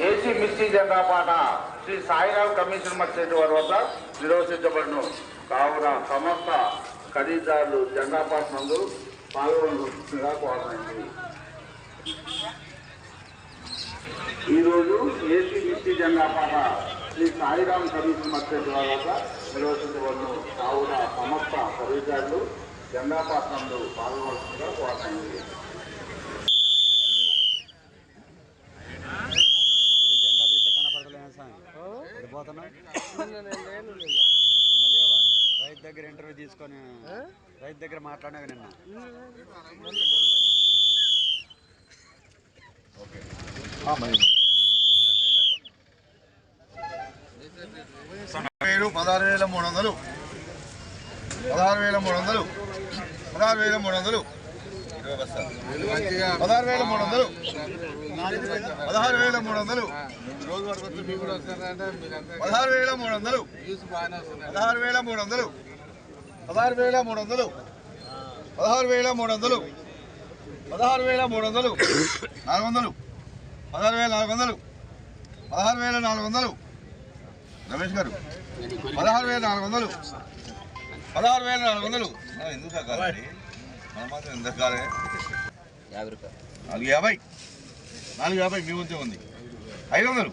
AC Misty జెండా పాట Shri Sairam commission మర్చేటి వారి వద్ద నిర్వహించబడును. కావున సమస్త ఖరీదారులు జెండా పాట నందు పాల్గొనగా కోరమైంది ఈరోజు ఏసీ మిస్టీ జెండా పాట శ్రీ సాయిరామ్ కమిషన్ మర్చేటి వారి వద్ద నిర్వహించబడును. కావున సమస్త ఖరీదారులు జెండా పాట నందు పాల్గొనగా కోరమైంది రైతు దగ్గర ఇంటర్వ్యూ తీసుకొని రైతు దగ్గర మాట్లాడినాక నిన్న? వేలు పదహారు వేల మూడు వందలు. పదహారు వేల మూడు వందలు. పదహారు వేల మూడు వందలు. పదహారు వేల మూడు వందలు పదహారు వేల మూడు వందలు పదహారు వేల మూడు వందలు పదహారు వేల మూడు వందలు పదహారు వేల మూడు వందలు పదహారు వేల మూడు వందలు పదహారు వేల మూడు వందలు నాలుగు వందలు పదహారు వేల నాలుగు వందలు పదహారు వేల నాలుగు వందలు రమేష్ గారు పదహారు వేల నాలుగు వందలు పదహారు వేల నాలుగు వందలు ఎందుకు తగ్గాలి నాలుగు యాభై. నాలుగు యాభై మీ వంతే ఉంది. ఐదు వందలు.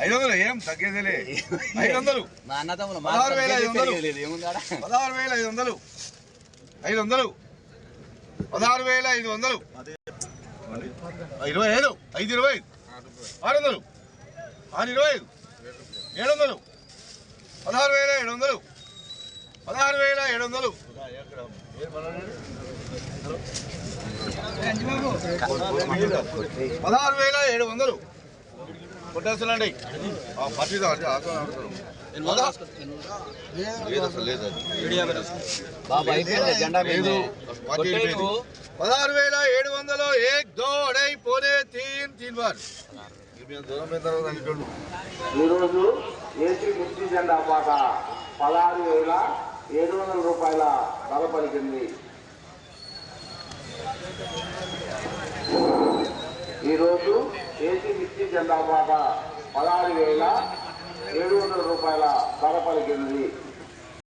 ఐదు వందలు ఏం తగ్గేదేలే. ఐదు వందలు. పదహారు వేల ఐదు వందలు. పదహారు వేల ఐదు వందలు. ఐదు వందలు. పదహారు వేల ఐదు వందలు. ఇరవై ఐదు. ఐదు ఇరవై ఐదు. ఆరు వందలు. ఆరు ఇరవై ఐదు. ఏడు వందలు. పదహారు వేల ఏడు వందలు. పదహారు వేల ఏడు వందలు. పదహారు వేల ఏడు వందలు. కొట్టేస్తానండి పట్టిదా. పదహారు వేల ఏడు వందలు ఏక్ దో అడై పోనే తీన్ తీన్ బార్ అనేటోళ్ళు. ఈరోజు ఏసీ మిర్చి జెండా పాట. పదహారు వేల ఏడు వందల రూపాయల ధర పలికింది. ఈరోజు ఏసీ మిర్చి జెండా బాట పదహారు వేల ఏడు వందల రూపాయల ధర పలికింది.